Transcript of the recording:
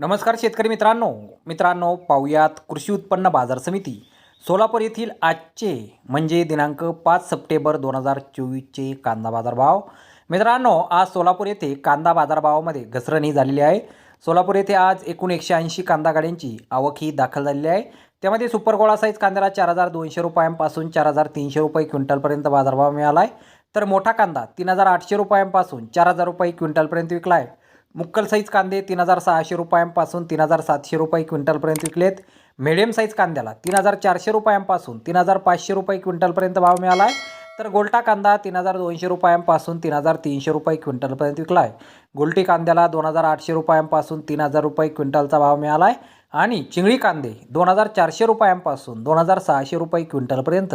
नमस्कार शेतकरी मित्रांनो. मित्रांनो पाहुयात कृषी उत्पन्न बाजार समिती. सोलापूर येथील आजचे म्हणजे दिनांक पाच सप्टेंबर दोन हजार चोवीसचे कांदा बाजारभाव. मित्रांनो आज सोलापूर येथे कांदा बाजारभावामध्ये घसरणी झालेली आहे. सोलापूर येथे आज एकूण एकशे ऐंशी कांदा गाड्यांची आवक ही दाखल झालेली आहे. त्यामध्ये सुपर गोळा साईज कांद्याला चार हजार दोनशे रुपयांपासून चार हजार तीनशे रुपये क्विंटलपर्यंत बाजारभाव मिळाला आहे. तर मोठा कांदा तीन हजार आठशे रुपयांपासून चार हजार रुपये क्विंटलपर्यंत विकला आहे. मुक्कल साईज कांदे तीन हजार सहाशे रुपयांपासून तीन हजार सातशे रुपये क्विंटलपर्यंत विकलेत. मिडियम साईज कांद्याला तीन हजार चारशे रुपयांपासून तीन हजार पाचशे रुपये क्विंटलपर्यंत भाव मिळाला आहे तर गोल्टा कांदा तीन हजार दोनशे रुपयांपासून तीन हजार तीनशे रुपये क्विंटलपर्यंत विकला आहे गोल्टी कांद्याला दोन हजार आठशे रुपयांपासून तीन हजार रुपये क्विंटलचा भाव मिळाला आहे आणि चिंगळी कांदे दोन हजार चारशे रुपयांपासून दोन हजार सहाशे रुपये क्विंटलपर्यंत